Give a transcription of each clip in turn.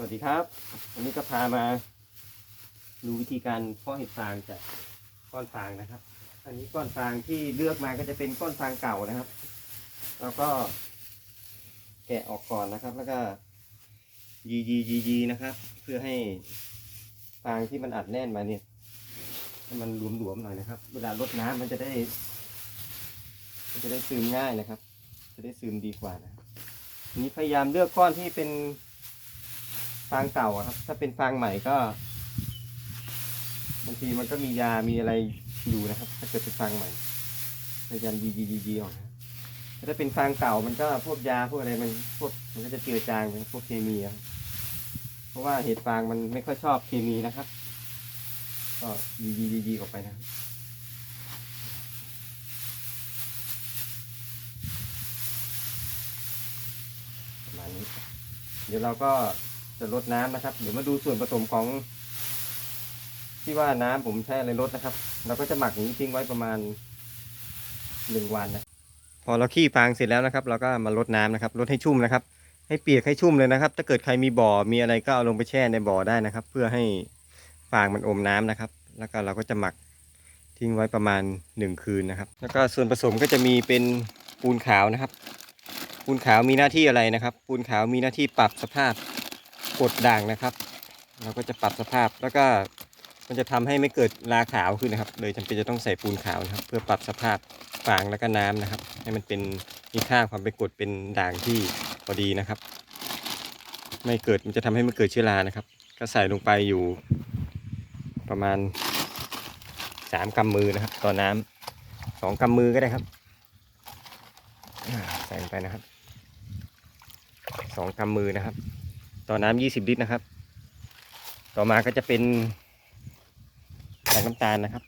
สวัสดีครับ วันนี้ก็พามาดูวิธีการเพาะเห็ดฟางจากก้อนฟางนะครับ อันนี้ก้อนฟางที่เลือกมาก็จะเป็นก้อนฟางเก่านะครับ แล้วก็แกะออกก่อนนะครับ แล้วก็ยียียียีนะครับ เพื่อให้ฟางที่มันอัดแน่นมาเนี่ยให้มันหลวมๆหน่อยนะครับ เวลารดน้ำมันจะได้ มันจะได้ซึมง่ายนะครับ จะได้ซึมดีกว่านะนี้พยายามเลือกก้อนที่เป็น ฟางเก่าอะครับ ถ้าเป็นฟางใหม่ก็บางทีมันก็มียา มีอะไรอยู่นะครับ ถ้าเกิดเป็นฟางใหม่พยายามยียียียีออกนะถ้าเป็นฟางเก่ามันก็พวกยาพวกอะไรมันพวกมันก็จะเจือจางพวกเคมีครับเพราะว่าเห็ดฟางมันไม่ค่อยชอบเคมีนะครับ ก็ยียียียีออกไปนะประมาณนี้ เดี๋ยวเราก็ จะลดน้ำนะครับ เดี๋ยวมาดูส่วนผสมของ ที่ว่าน้ำผมใช้อะไรลดนะครับ เราก็จะหมักอย่างนี้ทิ้งไว้ประมาณหนึ่งวันนะพอเราขี้ฟางเสร็จแล้วนะครับ เราก็มาลดน้ำนะครับลดให้ชุ่มนะครับ ให้เปียกให้ชุ่มเลยนะครับ ถ้าเกิดใครมีบ่อมีอะไรก็เอาลงไปแช่ในบ่อได้นะครับ เพื่อให้ฟางมันอมน้ำนะครับ แล้วก็เราก็จะหมักทิ้งไว้ประมาณหนึ่งคืนนะครับ แล้วก็ส่วนผสมก็จะมีเป็นปูนขาวนะครับ ปูนขาวมีหน้าที่อะไรนะครับ ปูนขาวมีหน้าที่ปรับสภาพ กดด่างนะครับ เราก็จะปรับสภาพแล้วก็มันจะทำให้ไม่เกิดราขาวขึ้นนะครับ เลยจำเป็นจะต้องใส่ปูนขาวนะครับ เพื่อปรับสภาพฟางแล้วก็น้ำนะครับ ให้มันเป็นมีค่าความเป็นกรดเป็นด่างที่พอดีนะครับ ไม่เกิดมันจะทำให้ไม่เกิดเชื้อรานะครับ ก็ใส่ลงไปอยู่ประมาณสามกำมือนะครับ ต่อน้ำสองกำมือก็ได้ครับใส่ลงไปนะครับสองกำมือนะครับ ต่อน้ำยี่สิบลิตรนะครับ ต่อมาก็จะเป็นกากน้ำตาลนะครับ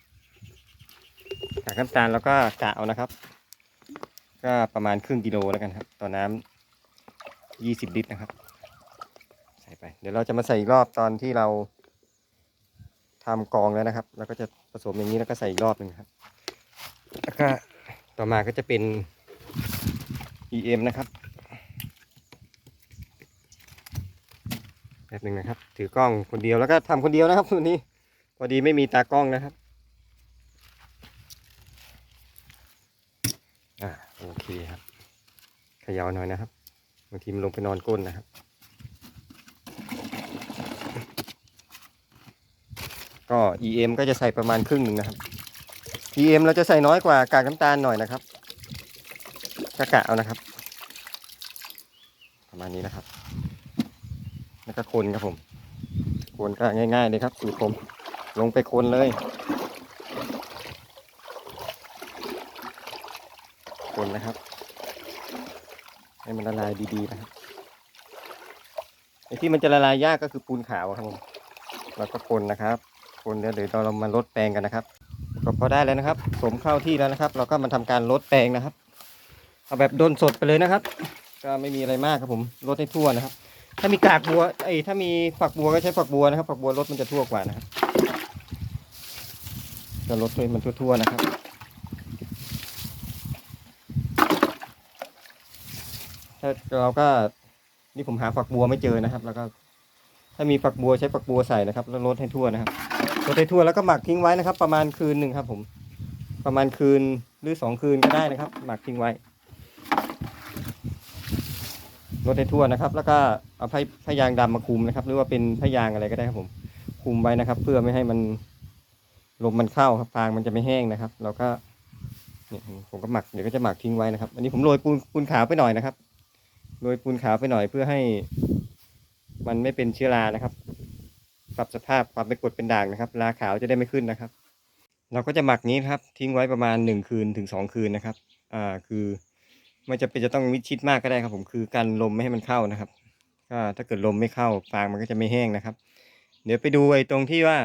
กากน้ำตาลแล้วก็กะเอานะครับ ก็ประมาณครึ่งกิโลแล้วกันครับ ต่อน้ำยี่สิบลิตรนะครับ ใส่ไป เดี๋ยวเราจะมาใส่อีกรอบตอนที่เราทำกองแล้วนะครับ แล้วก็จะผสมอย่างนี้แล้วก็ใส่อีกรอบหนึ่งครับ แล้วก็ต่อมาก็จะเป็น EM นะครับ แป๊บหนึ่งนะครับ ถือกล้องคนเดียวแล้วก็ทำคนเดียวนะครับวันนี้พอดีไม่มีตากล้องนะครับอ่าโอเคครับเขยาวหน่อยนะครับบางทีมันลงไปนอนก้นนะครับ ก็ EM ก็จะใส่ประมาณครึ่งหนึ่งนะครับ EM เราจะใส่น้อยกว่ากากน้ำตาลหน่อยนะครับกะกะเอานะครับ ประมาณนี้นะครับ แล้วก็คนครับผมคนก็ง่ายๆเลยครับสูตรผมลงไปคนเลย คนนะครับ ให้มันละลายดีๆนะครับไอ้ที่มันจะละลายยากก็คือปูนขาวครับผมแล้วก็คนนะครับ คนเดี๋ยวเดี๋ยวเรามาลดแปลงกันนะครับก็พอได้แล้วนะครับ สมเข้าที่แล้วนะครับ เราก็มาทำการลดแปลงนะครับ เอาแบบโดนสดไปเลยนะครับ ก็ไม่มีอะไรมากครับผมลดให้ทั่วนะครับ ถ้ามีกากบัวไอ้ยถ้ามีฝักบัวก็ใช้ฝักบัวนะครับ ฝักบัวรสมันจะทั่วกว่านะครับจะลดให้มันทั่วๆนะครับถ้าเราก็นี่ผมหาฝักบัวไม่เจอนะครับ แล้วก็ ถ้ามีฝักบัวใช้ฝักบัวใส่นะครับ แล้วลดให้ทั่วนะครับลดให้ทั่วแล้วก็หมักทิ้งไว้นะครับ ประมาณคืนหนึ่งครับ ผม ประมาณคืนหรือสองคืนก็ได้นะครับ หมักทิ้งไว้ ลดให้ทั่วนะครับ แล้วก็เอาผ้าผ้ายางดำมาคลุมนะครับ หรือว่าเป็นผ้ายางอะไรก็ได้ครับผมคลุมไว้นะครับ เพื่อไม่ให้มันลมมันเข้าครับฟางมันจะไม่แห้งนะครับ เราก็เนี่ยผมก็หมักเดี๋ยวก็จะหมักทิ้งไว้นะครับ อันนี้ผมโรยปูนปูนขาวไปหน่อยนะครับโรยปูนขาวไปหน่อยเพื่อให้ มันไม่เป็นเชื้อรานะครับ ปรับสภาพความเป็นกรดเป็นด่างนะครับ ราขาวจะได้ไม่ขึ้นนะครับ เราก็จะหมักนี้ครับ ทิ้งไว้ประมาณหนึ่งคืนถึงสองคืนนะครับ อ่าคือ ไม่จำเป็นจะต้องมิดชิดมากก็ได้ครับ ผมคือการลมไม่ให้มันเข้านะครับ ก็ถ้าเกิดลมไม่เข้าฟางมันก็จะไม่แห้งนะครับ เดี๋ยวไปดูไอ้ตรงที่ว่า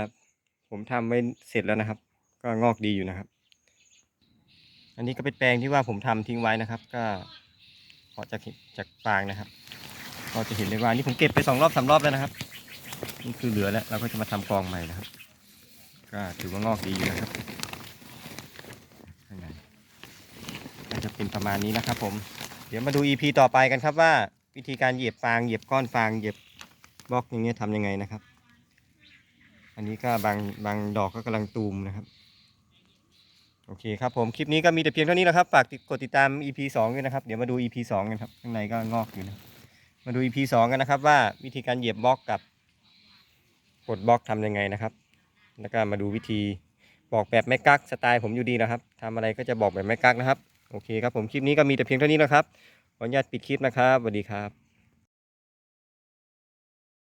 ผมทำไว้เสร็จแล้วนะครับ ก็งอกดีอยู่นะครับ อันนี้ก็เป็นแปลงที่ว่าผมทำทิ้งไว้นะครับ ก็พาะจากจากฟางนะครับก็จะเห็นได้ว่านี่ผมเก็บไปสองรอบสามรอบแล้วนะครับนี่คือเหลือแล้วเราก็จะมาทำกองใหม่นะครับ ก็ถือว่างอกดีอยู่นะครับข้างใน ก็จะ เป็นประมาณนี้นะครับผม เดี๋ยวมาดู EP ต่อไปกันครับว่า วิธีการเหยียบฟางเหยียบก้อนฟางเหยียบบล็อกอย่างเงี้ยทำยังไงนะครับ อันนี้ก็บางบางดอกก็กำลังตูมนะครับ โอเคครับผมคลิปนี้ก็มีแต่เพียงเท่านี้แหละครับฝากกดติดตาม EP 2ด้วยนะครับเดี๋ยวมาดู EP 2กันครับข้างในก็งอกอยู่นะมาดู EP 2กันนะครับว่าวิธีการเหยียบบล็อกกับกดบล็อกทำยังไงนะครับ แล้วก็มาดูวิธีบอกแบบไม่กักสไตล์ผมอยู่ดีนะครับทำอะไรก็จะบอกแบบไม่กักนะครับ โอเคครับผมคลิปนี้ก็มีแต่เพียงเท่านี้นะครับขออนุญาตปิดคลิปนะครับสวัสดีครับ